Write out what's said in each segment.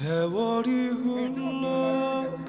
세월이 흘러가면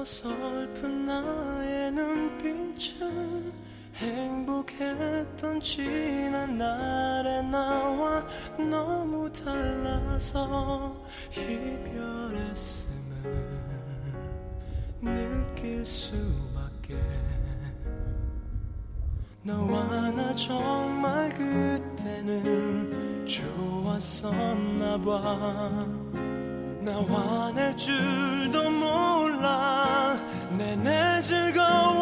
어설픈 나의 눈빛은 행복했던 지난 날의 나와 너무 달라서 이별했음을 느낄 수밖에. 너와 나 정말 그때는 좋았었나 봐. 나와 낼 줄도 몰라. 내내 즐거웠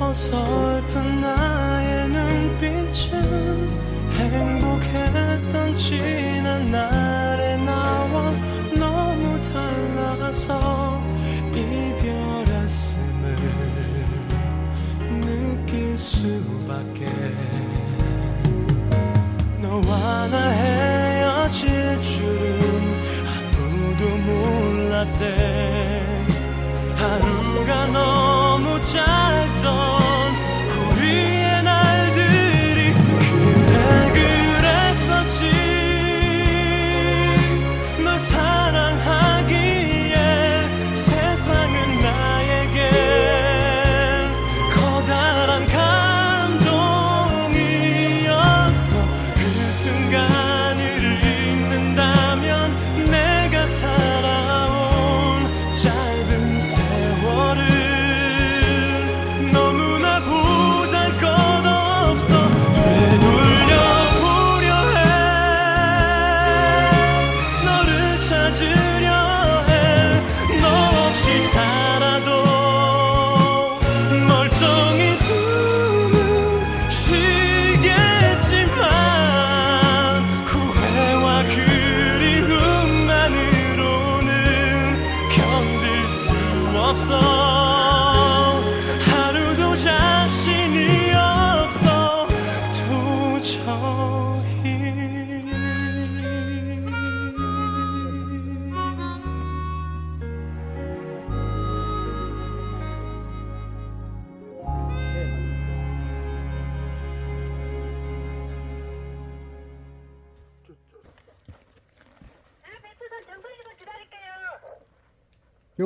어설픈 나의 눈빛은 행복했던 지난 날의 나와 너무 달라서 이별했음을 느낄 수밖에. 너와 나 헤어질 줄은 아무도 몰랐대. 하루 가너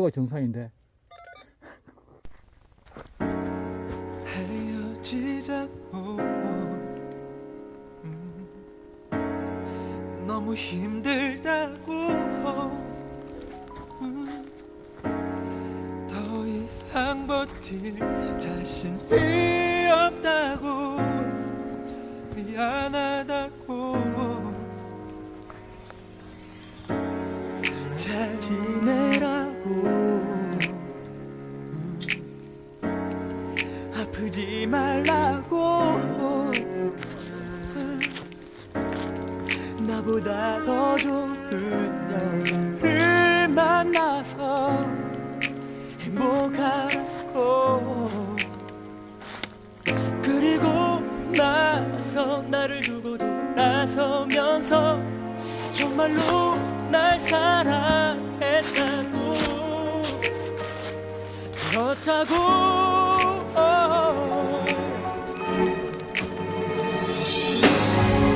요거 정상인데. 음, 너무 힘들다고. 음, 더 이상 버틸 자신이 없다고. 미안하다고. 잘 지내 라고 아프지 말라고. 나보다 더 좋은 여자를 만나서 행복하고. 그리고 나서 나를 두고 돌아서면서 정말로 날 사랑했다 못하고.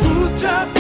붙잡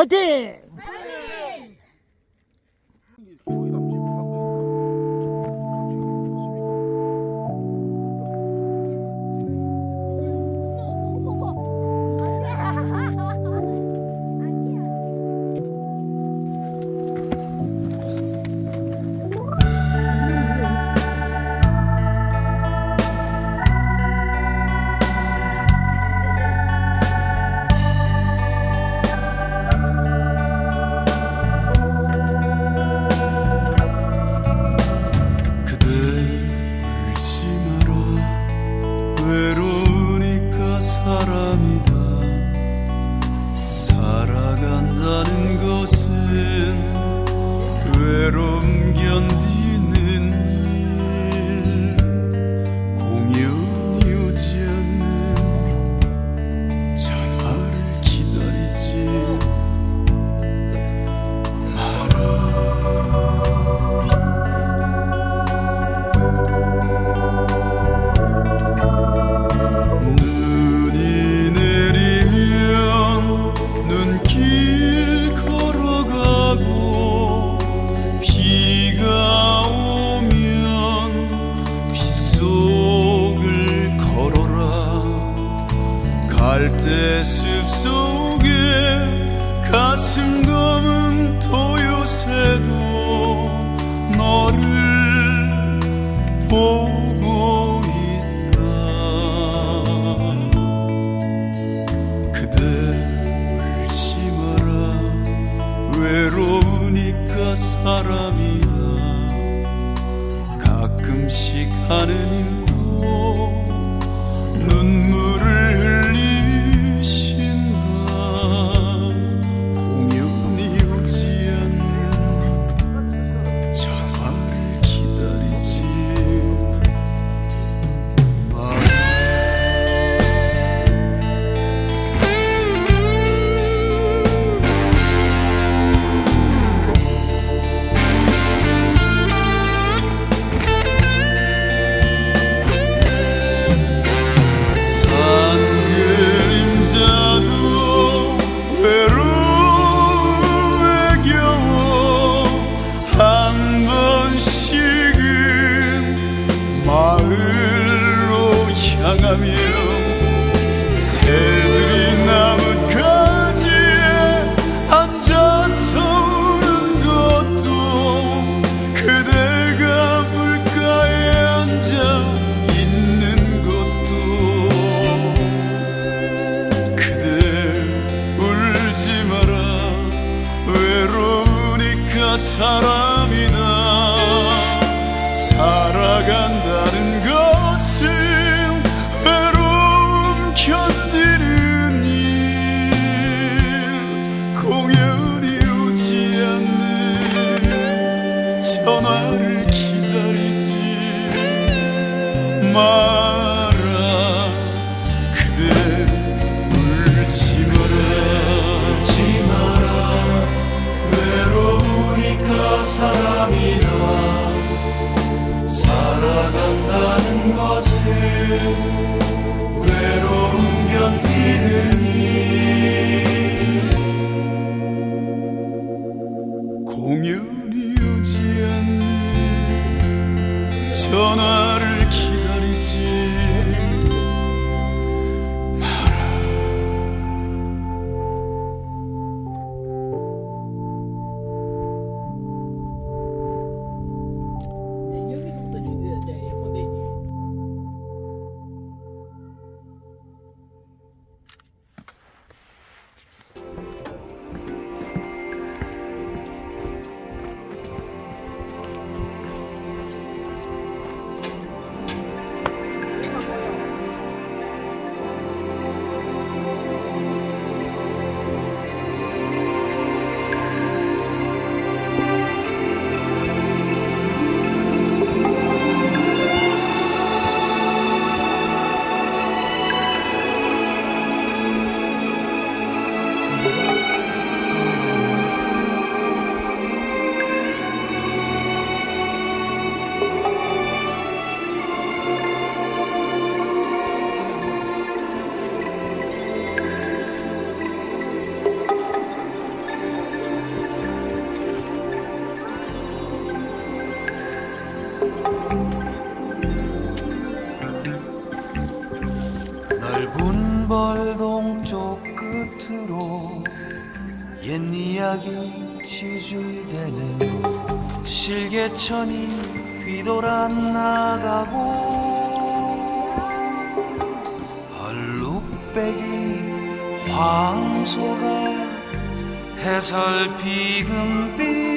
화이팅! 그대 가 실개천이 뒤돌아 나가고 얼룩배기 황소가 해설 비금빛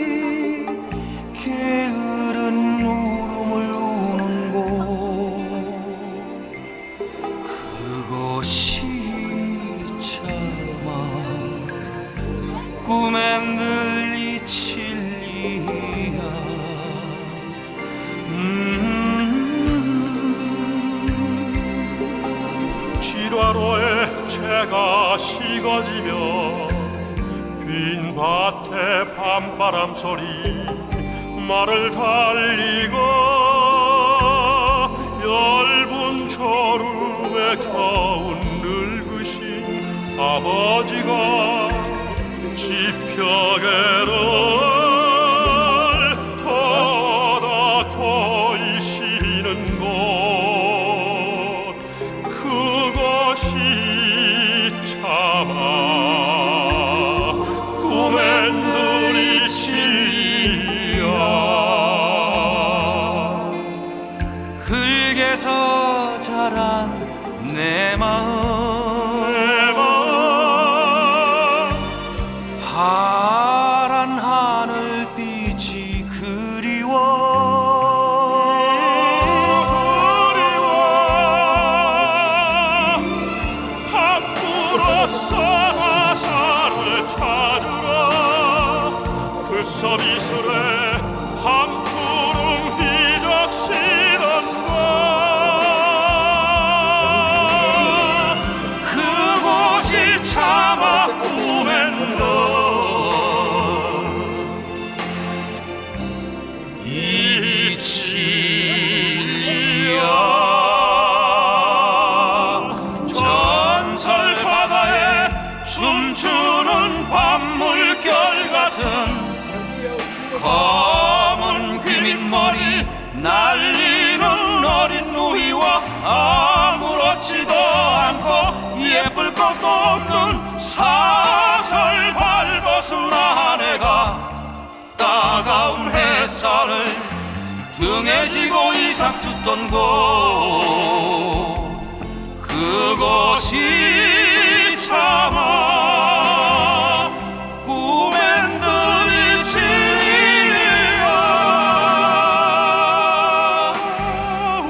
바람 소리 말을 달리고 얇은 졸음에 겨운 늙으신 아버지가 지평에 이칠리야. 전설 바다에 춤추는 밤물결 같은 검은 귀밑머리 날리는 어린 누이와 아무렇지도 않고 예쁠 것도 없는 사절 밟아선 아내가 따가운 햇살을 등에 지고 이삭 죽던 곳 그것이 참아 꿈엔 들이 진리야 우.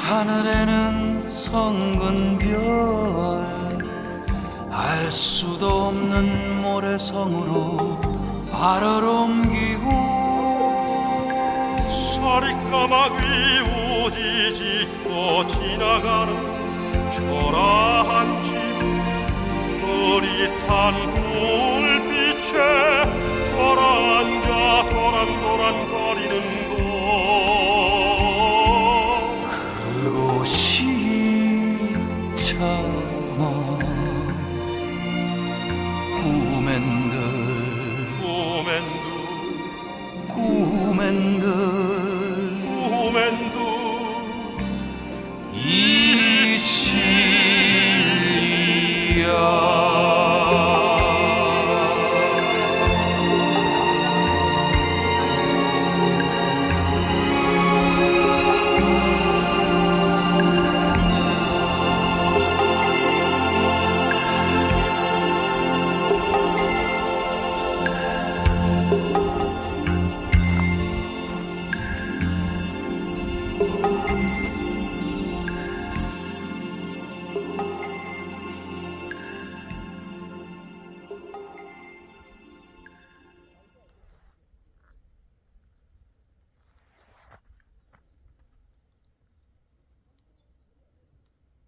하늘에는 성근 별 알 수도 없는 모래성으로 발을 옮기고 서리까마귀 우지 짓고 지나가는 초라한 집 흐릿한 불빛에 돌아앉아 도란도란 거